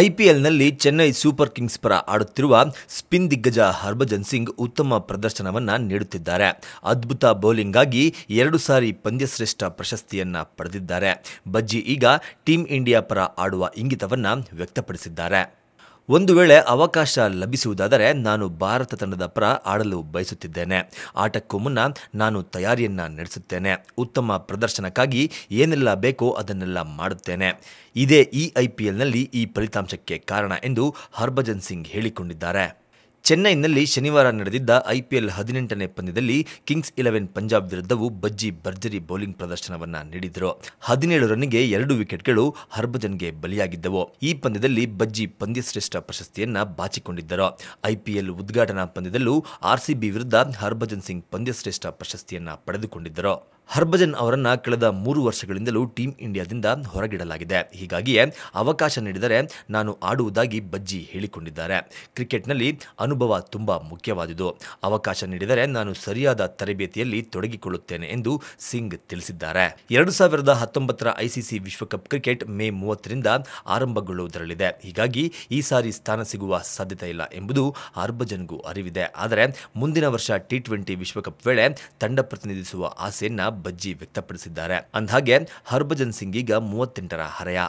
ಐಪಿಎಲ್ನಲ್ಲಿ Chennai super Kings ಪರ ಆಡುತ್ತಿರುವ spin ದಿಗ್ಗಜ ಹರ್ಭಜನ್ ಸಿಂಗ್ ಉತ್ತಮ ಪ್ರದರ್ಶನವನ್ನು ನೀಡುತ್ತಿದ್ದಾರೆ. ಅದ್ಭುತ ಬೌಲಿಂಗ್ ಆಗಿ ಎರಡು ಸಾರಿ ಪಂದ್ಯಶ್ರೇಷ್ಠ ಪ್ರಶಸ್ತಿಯನ್ನು ಪಡೆದಿದ್ದಾರೆ. ಬಜ್ಜಿ ಈಗ ಟೀಂ ಇಂಡಿಯಾ ಪರ ಆಡುವ ಇಂಗಿತವನ್ನು ವ್ಯಕ್ತಪಡಿಸಿದ್ದಾರೆ. ಒಂದು ವೇಳೆ ಅವಕಾಶ ಲಭಿಸುವುದಾದರೆ ನಾನು ಭಾರತ ತಂಡದ ಪರ ಆಡಲು ಬಯಸುತ್ತಿದ್ದೇನೆ. ಆಟಕ್ಕೂ ಮುನ್ನ ನಾನು ತಯಾರಿಯನ್ನ ನಡೆಸುತ್ತೇನೆ. ಉತ್ತಮ ಪ್ರದರ್ಶನಕ್ಕಾಗಿ ಏನೆಲ್ಲ ಬೇಕೋ ಅದನ್ನೆಲ್ಲ ಮಾಡುತ್ತೇನೆ. ಇದೇ ಈ ಐಪಿಎಲ್ನಲ್ಲಿ ಈ ಫಲಿತಾಂಶಕ್ಕೆ ಕಾರಣ ಎಂದು ಹರ್ಭಜನ್ ಸಿಂಗ್ ಹೇಳಿಕೊಂಡಿದ್ದಾರೆ. ಚೆನ್ನೈನಲ್ಲಿ ಶನಿವಾರ ನಡೆದಿದ್ದ ಐಪಿಎಲ್ ಹದಿನೆಂಟನೇ ಪಂದ್ಯದಲ್ಲಿ ಕಿಂಗ್ಸ್ ಇಲೆವೆನ್ ಪಂಜಾಬ್ ವಿರುದ್ಧವು ಬಜ್ಜಿ ಭರ್ಜರಿ ಬೌಲಿಂಗ್ ಪ್ರದರ್ಶನವನ್ನ ನೀಡಿದರು. ಹದಿನೇಳು ರನ್ಗೆ ಎರಡು ವಿಕೆಟ್ಗಳು ಹರ್ಭಜನ್ಗೆ ಬಲಿಯಾಗಿದ್ದವು. ಈ ಪಂದ್ಯದಲ್ಲಿ ಬಜ್ಜಿ ಪಂದ್ಯಶ್ರೇಷ್ಠ ಪ್ರಶಸ್ತಿಯನ್ನ ಬಾಚಿಕೊಂಡಿದ್ದರು. ಐಪಿಎಲ್ ಉದ್ಘಾಟನಾ ಪಂದ್ಯದಲ್ಲೂ ಆರ್ಸಿಬಿ ವಿರುದ್ಧ ಹರ್ಭಜನ್ ಸಿಂಗ್ ಪಂದ್ಯಶ್ರೇಷ್ಠ ಪ್ರಶಸ್ತಿಯನ್ನ ಪಡೆದುಕೊಂಡಿದ್ದರು. ಹರ್ಭಜನ್ ಅವರನ್ನು ಕಳೆದ ಮೂರು ವರ್ಷಗಳಿಂದಲೂ ಟೀಂ ಇಂಡಿಯಾದಿಂದ ಹೊರಗಿಡಲಾಗಿದೆ. ಹೀಗಾಗಿಯೇ ಅವಕಾಶ ನೀಡಿದರೆ ನಾನು ಆಡುವುದಾಗಿ ಬಜ್ಜಿ ಹೇಳಿಕೊಂಡಿದ್ದಾರೆ. ಕ್ರಿಕೆಟ್ನಲ್ಲಿ ಅನುಭವ ತುಂಬ ಮುಖ್ಯವಾದುದು. ಅವಕಾಶ ನೀಡಿದರೆ ನಾನು ಸರಿಯಾದ ತರಬೇತಿಯಲ್ಲಿ ತೊಡಗಿಕೊಳ್ಳುತ್ತೇನೆ ಎಂದು ಸಿಂಗ್ ತಿಳಿಸಿದ್ದಾರೆ. ಎರಡು ಸಾವಿರದ ಹತ್ತೊಂಬತ್ತರ ಐಸಿಸಿ ವಿಶ್ವಕಪ್ ಕ್ರಿಕೆಟ್ ಮೇ ಮೂವತ್ತರಿಂದ ಆರಂಭಗೊಳ್ಳುವುದರಲ್ಲಿದೆ. ಹೀಗಾಗಿ ಈ ಸಾರಿ ಸ್ಥಾನ ಸಿಗುವ ಸಾಧ್ಯತೆ ಇಲ್ಲ ಎಂಬುದು ಹರ್ಭಜನ್ಗೂ ಅರಿವಿದೆ. ಆದರೆ ಮುಂದಿನ ವರ್ಷ ಟಿ ಟ್ವೆಂಟಿ ವಿಶ್ವಕಪ್ ವೇಳೆ ತಂಡ ಪ್ರತಿನಿಧಿಸುವ ಆಸೆಯನ್ನ ಬಜ್ಜಿ ವ್ಯಕ್ತಪಡಿಸಿದ್ದಾರೆ. ಅಂದಹಾಗೆ ಹರ್ಭಜನ್ ಸಿಂಗ್ ಈಗ ಮೂವತ್ತೆಂಟರ ಹರೆಯ.